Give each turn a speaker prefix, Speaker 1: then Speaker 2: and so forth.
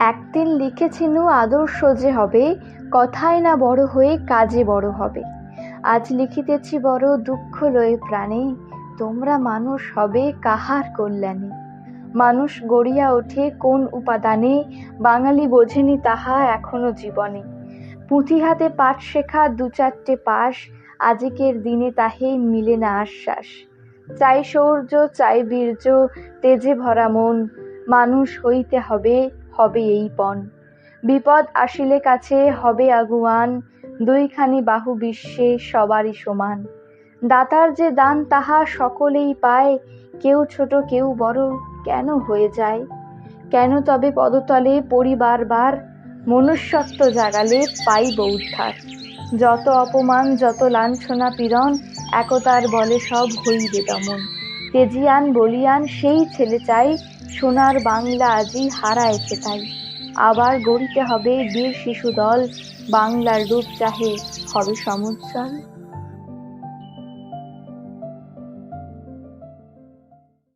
Speaker 1: একদিন লিখেছিনু আদর্শ যে হবে, কথায় না বড় হয়ে কাজে বড় হবে। আজ লিখিতেছি বড় দুঃখ লয়ে প্রাণে, তোমরা মানুষ হবে কাহার কল্যাণে। মানুষ গড়িয়া ওঠে কোন উপাদানে, বাঙালি বোঝেনি তাহা এখনও জীবনে। পুঁথি হাতে পাঠ শেখা দু চারটে পাশ, আজিকের দিনে তাহে মিলে না আশ্বাস। চাই শৌর্য, চাই বীর্য, তেজে ভরা মন, মানুষ হইতে হবে হবে এই পণ। বিপদ আসিলে কাছে হবে আগুয়ান, দুইখানি বাহু বিশ্বে সবারই সমান। দাতার যে দান তাহা সকলেই পায়, কেউ ছোট কেউ বড় কেন হয়ে যায়? কেন তবে পদতলে পরিবারবার মনুষ্যত্ব জাগালে পাইব উদ্ধার? যত অপমান, যত লাঞ্ছনা পীড়ন, একতার বলে সব হইবে দমন। তেজিয়ান, বলিয়ান, সেই ছেলে চাই সোনার বাংলা আজই হারায় তাই। আবার গড়িতে হবে বীর শিশু দল বাংলার রূপ চাহে হবে সমুজ্জ্বল।